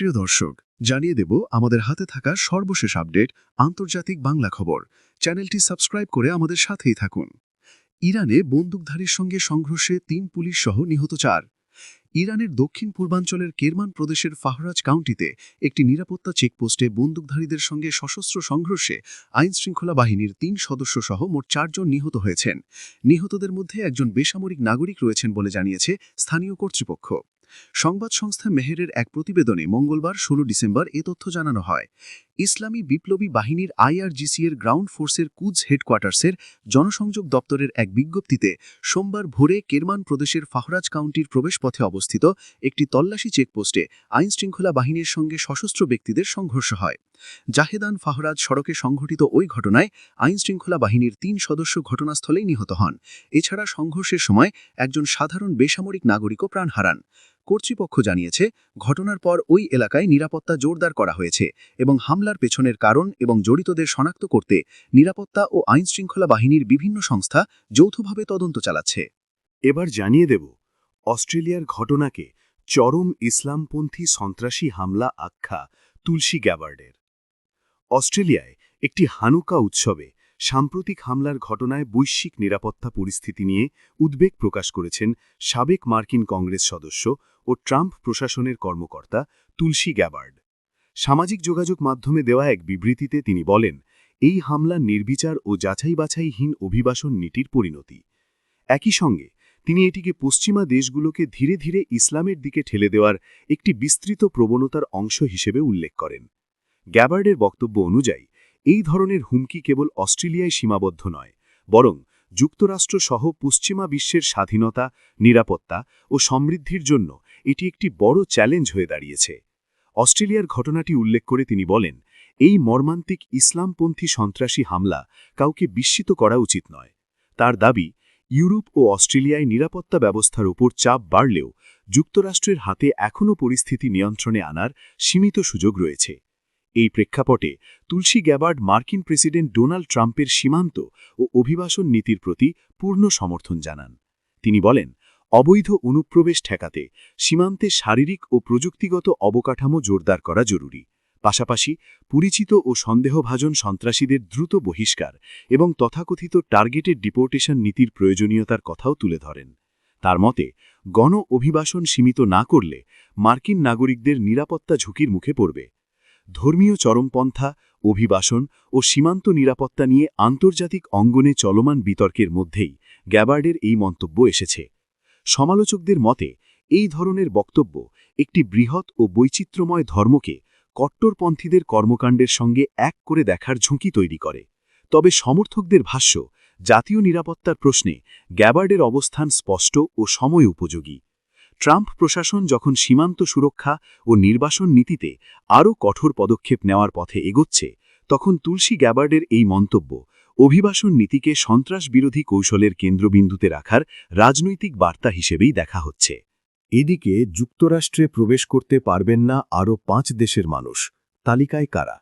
প্রিয় দর্শক, জানিয়ে দেব আমাদের হাতে থাকা সর্বশেষ আপডেট, আন্তর্জাতিক বাংলা খবর। চ্যানেলটি সাবস্ক্রাইব করে আমাদের সাথেই থাকুন। ইরানে বন্দুকধারীর সঙ্গে সংঘর্ষে তিন পুলিশ সহ নিহত চার। ইরানের দক্ষিণ পূর্বাঞ্চলের কেরমান প্রদেশের ফাহরাজ কাউন্টিতে একটি নিরাপত্তা চেকপোস্টে বন্দুকধারীদের সঙ্গে সশস্ত্র সংঘর্ষে আইনশৃঙ্খলা বাহিনীর তিন সদস্য সহ মোট চারজন নিহত হয়েছেন। নিহতদের মধ্যে একজন বেসামরিক নাগরিক রয়েছেন বলে জানিয়েছে স্থানীয় কর্তৃপক্ষ। সংবাদ সংস্থা মেহেরের এক প্রতিবেদনে মঙ্গলবার ষোলো ডিসেম্বর এ তথ্য জানানো হয়। ইসলামী বিপ্লবী বাহিনীর আইআরজিসি এর গ্রাউন্ড ফোর্সের কুজ হেডকোয়ার্টার্সের জনসংযোগ দপ্তরের এক বিজ্ঞপ্তিতে সোমবার ভোরে কেরমান প্রদেশের ফাহরাজ কাউন্টির প্রবেশপথে অবস্থিত একটি তল্লাশি চেকপোস্টে আইনশৃঙ্খলা বাহিনীর সঙ্গে সশস্ত্র ব্যক্তিদের সংঘর্ষ হয়। জাহেদান ফাহরাজ সড়কে সংঘটিত ওই ঘটনায় আইনশৃঙ্খলা বাহিনীর তিন সদস্য ঘটনাস্থলেই নিহত হন। এছাড়া সংঘর্ষের সময় একজন সাধারণ বেসামরিক নাগরিকও প্রাণ হারান। কর্তৃপক্ষ জানিয়েছে, ঘটনার পর ওই এলাকায় নিরাপত্তা জোরদার করা হয়েছে এবং হামলার পেছনের কারণ এবং জড়িতদের শনাক্ত করতে নিরাপত্তা ও আইনশৃঙ্খলা বাহিনীর বিভিন্ন সংস্থা যৌথভাবে তদন্ত চালাচ্ছে। এবার জানিয়ে দেব, অস্ট্রেলিয়ার ঘটনাকে চরম ইসলামপন্থী সন্ত্রাসী হামলা আখ্যা তুলসী গ্যাবার্ডের। অস্ট্রেলিয়ায় একটি হানুকা উৎসবে সাম্প্রতিক হামলার ঘটনায় বৈশ্বিক নিরাপত্তা পরিস্থিতি নিয়ে উদ্বেগ প্রকাশ করেছেন সাবেক মার্কিন কংগ্রেস সদস্য ও ট্রাম্প প্রশাসনের কর্মকর্তা তুলসী গ্যাবার্ড। সামাজিক যোগাযোগ মাধ্যমে দেওয়া এক বিবৃতিতে তিনি বলেন, এই হামলা নির্বিচার ও যাচাই বাছাইহীন অভিবাসন নীতির পরিণতি। একই সঙ্গে, তিনি এটিকে পশ্চিমা দেশগুলোকে ধীরে ধীরে ইসলামের দিকে ঠেলে দেওয়ার একটি বিস্তৃত প্রবণতার অংশ হিসেবে উল্লেখ করেন। গ্যাবার্ডের বক্তব্য অনুযায়ী, এই ধরনের হুমকি কেবল অস্ট্রেলিয়ায় সীমাবদ্ধ নয়, বরং যুক্তরাষ্ট্র সহ পশ্চিমা বিশ্বের স্বাধীনতা, নিরাপত্তা ও সমৃদ্ধির জন্য এটি একটি বড় চ্যালেঞ্জ হয়ে দাঁড়িয়েছে। অস্ট্রেলিয়ার ঘটনাটি উল্লেখ করে তিনি বলেন, এই মর্মান্তিক ইসলামপন্থী সন্ত্রাসী হামলা কাউকে বিস্মিত করা উচিত নয়। তার দাবি, ইউরোপ ও অস্ট্রেলিয়ায় নিরাপত্তা ব্যবস্থার উপর চাপ বাড়লেও যুক্তরাষ্ট্রের হাতে এখনও পরিস্থিতি নিয়ন্ত্রণে আনার সীমিত সুযোগ রয়েছে। এই প্রেক্ষাপটে তুলসী গ্যাবার্ড মার্কিন প্রেসিডেন্ট ডোনাল্ড ট্রাম্পের সীমান্ত ও অভিবাসন নীতির প্রতি পূর্ণ সমর্থন জানান। তিনি বলেন অবৈধ অনুপ্রবেশ ঠেকাতে সীমান্তে শারীরিক ও প্রযুক্তিগত অবকাঠামো জোরদার করা জরুরি। পাশাপাশি পরিচিত ও সন্দেহভাজন সন্ত্রাসীদের দ্রুত বহিষ্কার এবং তথাকথিত টার্গেটেড ডিপোর্টেশন নীতির প্রয়োজনীয়তার কথাও তুলে ধরেন। তার মতে, গণ অভিবাসন সীমিত না করলে মার্কিন নাগরিকদের নিরাপত্তা ঝুঁকির মুখে পড়বে। ধর্মীয় চরমপন্থা, অভিবাসন ও সীমান্ত নিরাপত্তা নিয়ে আন্তর্জাতিক অঙ্গনে চলমান বিতর্কের মধ্যেই গ্যাবার্ডের এই মন্তব্য এসেছে। সমালোচকদের মতে, এই ধরনের বক্তব্য একটি বৃহৎ ও বৈচিত্র্যময় ধর্মকে কট্টরপন্থীদের কর্মকাণ্ডের সঙ্গে এক করে দেখার ঝুঁকি তৈরি করে। তবে সমর্থকদের ভাষ্য, জাতীয় নিরাপত্তার প্রশ্নে গ্যাবার্ডের অবস্থান স্পষ্ট ও সময় উপযোগী। ট্রাম্প প্রশাসন যখন সীমান্ত সুরক্ষা ও নির্বাসন নীতিতে আরও কঠোর পদক্ষেপ নেওয়ার পথে এগোচ্ছে, তখন তুলসী গ্যাবার্ডের এই মন্তব্য অভিবাসন নীতিকে সন্ত্রাস বিরোধী কৌশলের কেন্দ্রবিন্দুতে রাখার রাজনৈতিক বার্তা হিসেবেই দেখা হচ্ছে। এদিকে যুক্তরাষ্ট্রে প্রবেশ করতে পারবেন না আরও পাঁচ দেশের মানুষ। তালিকায় কারা?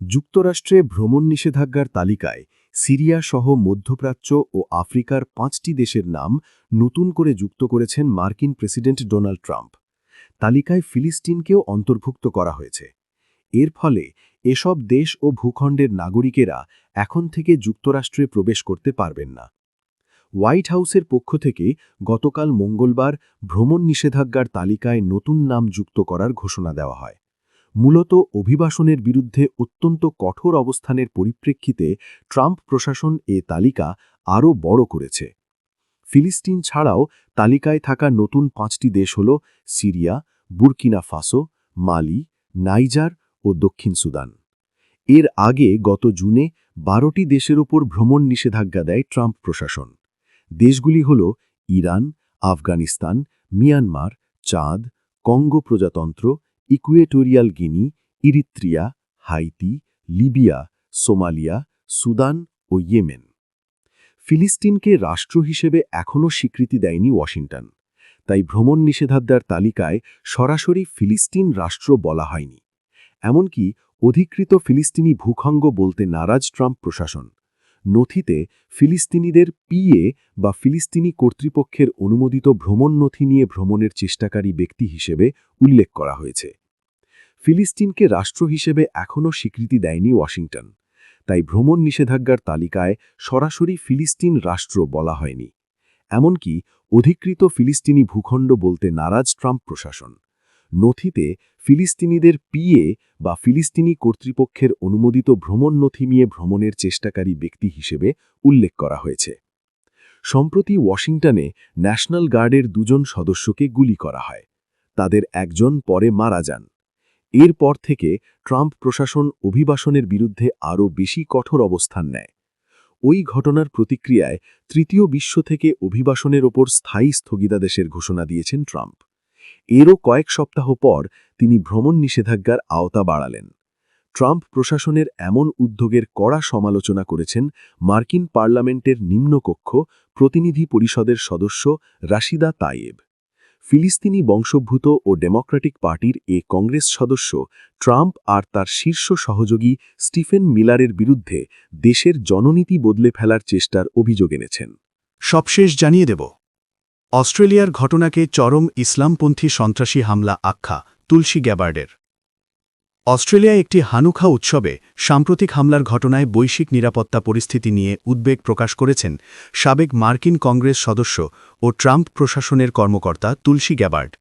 যুক্তরাষ্ট্রে ভ্রমণ নিষেধাজ্ঞার তালিকায় সিরিয়া সহ মধ্যপ্রাচ্য ও আফ্রিকার পাঁচটি দেশের নাম নতুন করে যুক্ত করেছেন মার্কিন প্রেসিডেন্ট ডোনাল্ড ট্রাম্প। তালিকায় ফিলিস্তিনকেও অন্তর্ভুক্ত করা হয়েছে। এর ফলে এসব দেশ ও ভূখণ্ডের নাগরিকেরা এখন থেকে যুক্তরাষ্ট্রে প্রবেশ করতে পারবেন না। হোয়াইট হাউসের পক্ষ থেকে গতকাল মঙ্গলবার ভ্রমণ নিষেধাজ্ঞার তালিকায় নতুন নাম যুক্ত করার ঘোষণা দেওয়া হয়। মূলত অভিবাসনের বিরুদ্ধে অত্যন্ত কঠোর অবস্থানের পরিপ্রেক্ষিতে ট্রাম্প প্রশাসন এ তালিকা আরও বড় করেছে। ফিলিস্তিন ছাড়াও তালিকায় থাকা নতুন পাঁচটি দেশ হল Syria, Burkina Faso, Mali, Niger ও দক্ষিণ সুদান। এর আগে গত জুনে বারোটি দেশের ওপর ভ্রমণ নিষেধাজ্ঞা দেয় ট্রাম্প প্রশাসন। দেশগুলি হল Iran, Afghanistan, Myanmar, Chad, Congo প্রজাতন্ত্র, Equatorial Guinea, Eritrea, Haiti, Libya, Somalia, Sudan ও ইয়েমেন। ফিলিস্তিনকে রাষ্ট্র হিসেবে এখনও স্বীকৃতি দেয়নি ওয়াশিংটন। তাই ভ্রমণ নিষেধাজ্ঞার তালিকায় সরাসরি ফিলিস্তিন রাষ্ট্র বলা হয়নি। এমনকি অধিকৃত ফিলিস্তিনি ভূখণ্ড বলতে নারাজ ট্রাম্প প্রশাসন। নথিতে ফিলিস্তিনিদের পিএ বা ফিলিস্তিনি কর্তৃপক্ষের অনুমোদিত ভ্রমণ নথি নিয়ে ভ্রমণের চেষ্টাকারী ব্যক্তি হিসেবে উল্লেখ করা হয়েছে। ফিলিস্তিনকে রাষ্ট্র হিসেবে এখনও স্বীকৃতি দেয়নি ওয়াশিংটন। তাই ভ্রমণ নিষেধাজ্ঞার তালিকায় সরাসরি ফিলিস্তিন রাষ্ট্র বলা হয়নি। এমনকি অধিকৃত ফিলিস্তিনি ভূখণ্ড বলতে নারাজ ট্রাম্প প্রশাসন। নথিতে ফিলিস্তিনিদের পিএ বা ফিলিস্তিনি কর্তৃপক্ষের অনুমোদিত ভ্রমণ নথি নিয়ে ভ্রমণের চেষ্টাকারী ব্যক্তি হিসেবে উল্লেখ করা হয়েছে। সম্প্রতি ওয়াশিংটনে ন্যাশনাল গার্ডের দুজন সদস্যকে গুলি করা হয়। তাদের একজন পরে মারা যান। এরপর থেকে ট্রাম্প প্রশাসন অভিবাসনের বিরুদ্ধে আরও বেশি কঠোর অবস্থান নেয়। ওই ঘটনার প্রতিক্রিয়ায় তৃতীয় বিশ্ব থেকে অভিবাসনের ওপর স্থায়ী স্থগিতাদেশের ঘোষণা দিয়েছেন ট্রাম্প। এরও কয়েক সপ্তাহ পর তিনি ভ্রমণ নিষেধাজ্ঞার আওতা বাড়ালেন। ট্রাম্প প্রশাসনের এমন উদ্যোগের কড়া সমালোচনা করেছেন মার্কিন পার্লামেন্টের নিম্নকক্ষ প্রতিনিধি পরিষদের সদস্য রাশিদা তায়েব ফিলিস্তিনি বংশোদ্ভূত ও ডেমোক্রেটিক পার্টির এ কংগ্রেস সদস্য ট্রাম্প আর তার শীর্ষ সহযোগী স্টিফেন মিলারের বিরুদ্ধে দেশের জননীতি বদলে ফেলার চেষ্টার অভিযোগ এনেছেন। সবশেষ জানিয়ে দেব। অস্ট্রেলিয়ার ঘটনাকে চরম ইসলামপন্থী সন্ত্রাসী হামলা আখ্যা, তুলসী গ্যাবার্ডের। অস্ট্রেলিয়ায় একটি হানুখা উৎসবে সাম্প্রতিক হামলার ঘটনায় বৈশ্বিক নিরাপত্তা পরিস্থিতি নিয়ে উদ্বেগ প্রকাশ করেছেন সাবেক মার্কিন কংগ্রেস সদস্য ও ট্রাম্প প্রশাসনের কর্মকর্তা তুলসী গ্যাবার্ড।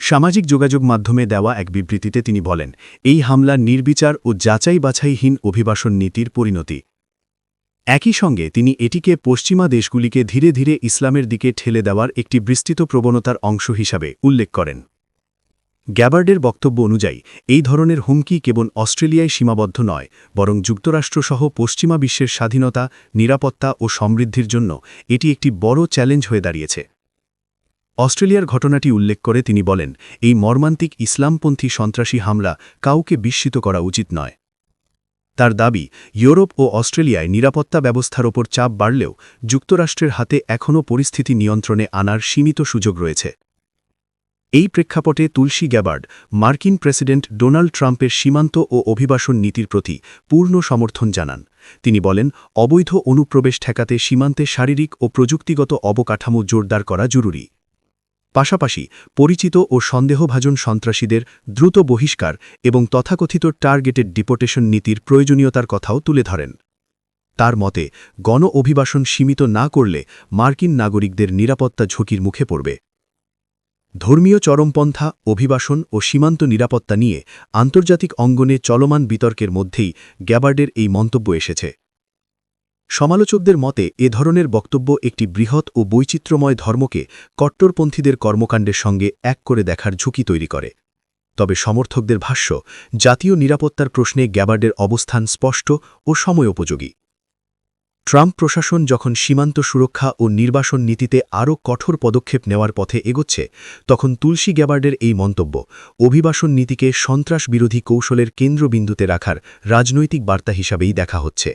সামাজিক যোগাযোগ মাধ্যমে দেওয়া এক বিবৃতিতে তিনি বলেন, এই হামলা নির্বিচার ও যাচাই বাছাইহীন অভিবাসন নীতির পরিণতি। একই সঙ্গে তিনি এটিকে পশ্চিমা দেশগুলিকে ধীরে ধীরে ইসলামের দিকে ঠেলে দেওয়ার একটি বিস্তৃত প্রবণতার অংশ হিসাবে উল্লেখ করেন। গ্যাবার্ডের বক্তব্য অনুযায়ী, এই ধরনের হুমকি কেবল অস্ট্রেলিয়ায় সীমাবদ্ধ নয়, বরং যুক্তরাষ্ট্রসহ পশ্চিমা বিশ্বের স্বাধীনতা, নিরাপত্তা ও সমৃদ্ধির জন্য এটি একটি বড় চ্যালেঞ্জ হয়ে দাঁড়িয়েছে। অস্ট্রেলিয়ার ঘটনাটি উল্লেখ করে তিনি বলেন, এই মর্মান্তিক ইসলামপন্থী সন্ত্রাসী হামলা কাউকে বিস্মিত করা উচিত নয়। তার দাবি, ইউরোপ ও অস্ট্রেলিয়ায় নিরাপত্তা ব্যবস্থার ওপর চাপ বাড়লেও যুক্তরাষ্ট্রের হাতে এখনও পরিস্থিতি নিয়ন্ত্রণে আনার সীমিত সুযোগ রয়েছে। এই প্রেক্ষাপটে তুলসী গ্যাবার্ড, মার্কিন প্রেসিডেন্ট ডোনাল্ড ট্রাম্পের সীমান্ত ও অভিবাসন নীতির প্রতি পূর্ণ সমর্থন জানান। তিনি বলেন, অবৈধ অনুপ্রবেশ ঠেকাতে সীমান্তে শারীরিক ও প্রযুক্তিগত অবকাঠামো জোরদার করা জরুরি। পাশাপাশি পরিচিত ও সন্দেহভাজন সন্ত্রাসীদের দ্রুত বহিষ্কার এবং তথাকথিত টার্গেটেড ডিপোটেশন নীতির প্রয়োজনীয়তার কথাও তুলে ধরেন। তার মতে, গণ অভিবাসন সীমিত না করলে মার্কিন নাগরিকদের নিরাপত্তা ঝুঁকির মুখে পড়বে। ধর্মীয় চরমপন্থা, অভিবাসন ও সীমান্ত নিরাপত্তা নিয়ে আন্তর্জাতিক অঙ্গনে চলমান বিতর্কের মধ্যেই গ্যাবার্ডের এই মন্তব্য এসেছে। সমালোচকদের মতে, এ ধরনের বক্তব্য একটি বৃহৎ ও বৈচিত্র্যময় ধর্মকে কট্টরপন্থীদের কর্মকাণ্ডের সঙ্গে এক করে দেখার ঝুঁকি তৈরি করে। তবে সমর্থকদের ভাষ্য, জাতীয় নিরাপত্তার প্রশ্নে গ্যাবার্ডের অবস্থান স্পষ্ট ও সময়োপযোগী। ট্রাম্প প্রশাসন যখন সীমান্ত সুরক্ষা ও নির্বাসন নীতিতে আরও কঠোর পদক্ষেপ নেওয়ার পথে এগোচ্ছে, তখন তুলসী গ্যাবার্ডের এই মন্তব্য, অভিবাসন নীতিকে সন্ত্রাস বিরোধী কৌশলের কেন্দ্রবিন্দুতে রাখার রাজনৈতিক বার্তা হিসাবেই দেখা হচ্ছে।